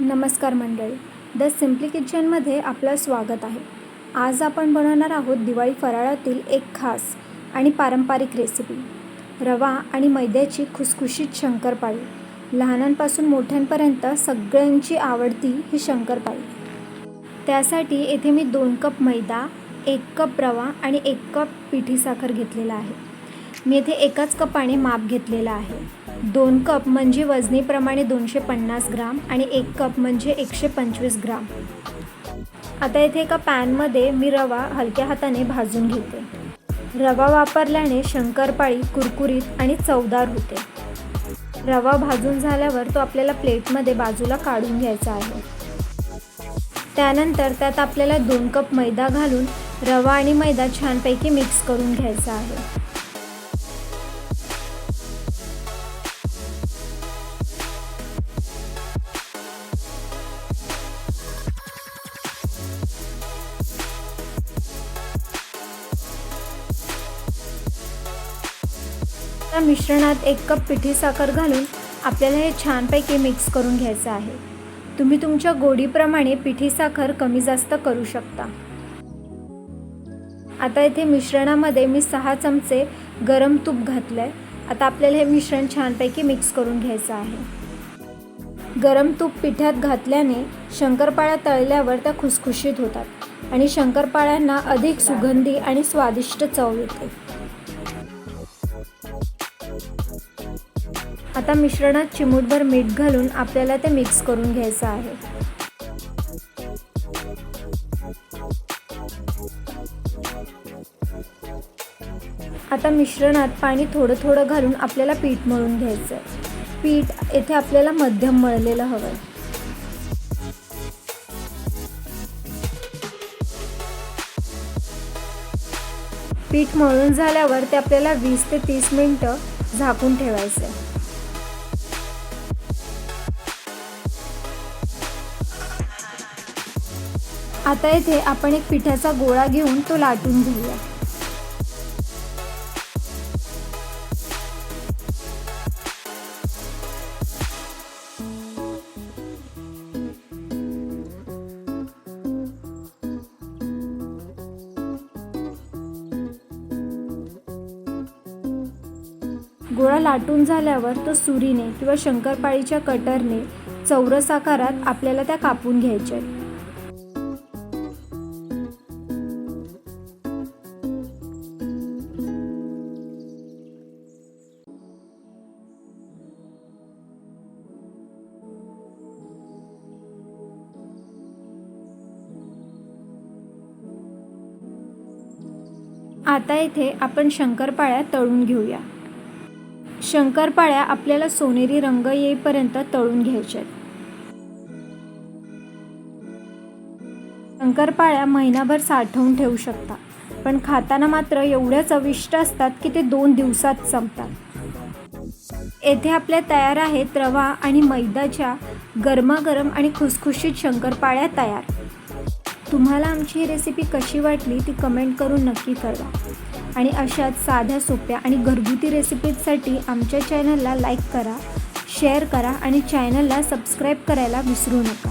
नमस्कार मंडळी. The simply किचनमध्ये आपलं स्वागत आहे. आज आपण बनवणार आहोत दिवाळी फराळातील एक खास आणि पारंपरिक रेसिपी रवा आणि मैद्याची खुसखुशीत शंकरपाळी. लहानांपासून मोठ्यांपर्यंत सगळ्यांची आवडती ही शंकरपाळी. त्यासाठी येथे मी दोन कप मैदा एक कप रवा आणि एक कप पिठी साखर घेतलेला आहे. मी येथे एकाच कपाने माप घेतलेला आहे. दोन कप म्हणजे वजनीप्रमाणे दोनशे पन्नास ग्राम आणि एक कप म्हणजे एकशे पंचवीस ग्राम. आता येथे एका पॅनमध्ये मी रवा हलक्या हाताने भाजून घेते. रवा वापरल्याने शंकरपाळी कुरकुरीत आणि चवदार होते. रवा भाजून झाल्यावर तो आपल्याला प्लेटमध्ये बाजूला काढून घ्यायचा आहे. त्यानंतर त्यात आपल्याला दोन कप मैदा घालून रवा आणि मैदा छानपैकी मिक्स करून घ्यायचा आहे. त्या मिश्रणात एक कप पिठी साखर घालून आपल्याला हे छानपैकी मिक्स करून घ्यायचं आहे. तुम्ही तुमच्या गोडीप्रमाणे पिठी साखर कमी जास्त करू शकता. आता इथे मिश्रणामध्ये मी सहा चमचे गरम तूप घातलं आहे आता आपल्याला हे मिश्रण छानपैकी मिक्स करून घ्यायचं आहे. गरम तूप पिठ्यात घातल्याने शंकरपाळ्या तळल्यावर त्या खुसखुशीत होतात आणि शंकरपाळ्यांना अधिक सुगंधी आणि स्वादिष्ट चव येते. आता मिश्रणात चिमूटभर मीठ घालून आपल्याला ते मिक्स करून घ्यायचं आहे. आता मिश्रणात पाणी थोडं थोडं घालून आपल्याला पीठ मळून घ्यायचं आहे पीठ येथे आपल्याला मध्यम मळलेलं हवं आहे पीठ मळून झाल्यावर ते आपल्याला वीस ते तीस मिनटं झाकून ठेवायचं आहे आता येथे आपण एक पिठाचा गोळा घेऊन तो लाटून घेऊया. गोळा लाटून झाल्यावर तो सुरीने किंवा शंकरपाळीच्या कटरने चौरस आकारात आपल्याला त्या कापून घ्यायच्या आहेत. आता येथे आपण शंकरपाळ्या तळून घेऊया. शंकरपाळ्या आपल्याला सोनेरी रंग येईपर्यंत तळून घ्यायच्या शंकरपाळ्या महिनाभर साठवून ठेवू शकता पण खाताना मात्र एवढ्या चविष्ट असतात की ते दोन दिवसात संपतात. येथे आपल्या तयार आहेत रवा आणि मैदाच्या गरमागरम आणि खुसखुशीत शंकरपाळ्या तयार. तुम्हाला आमची ही रेसिपी कशी वाटली ती कमेंट करून नक्की कळवा. आणि अशाच साध्या सोप्या आणि घरगुती रेसिपीजसाठी आमच्या चॅनलला लाईक करा शेअर करा आणि चॅनलला सबस्क्राईब करायला विसरू नका.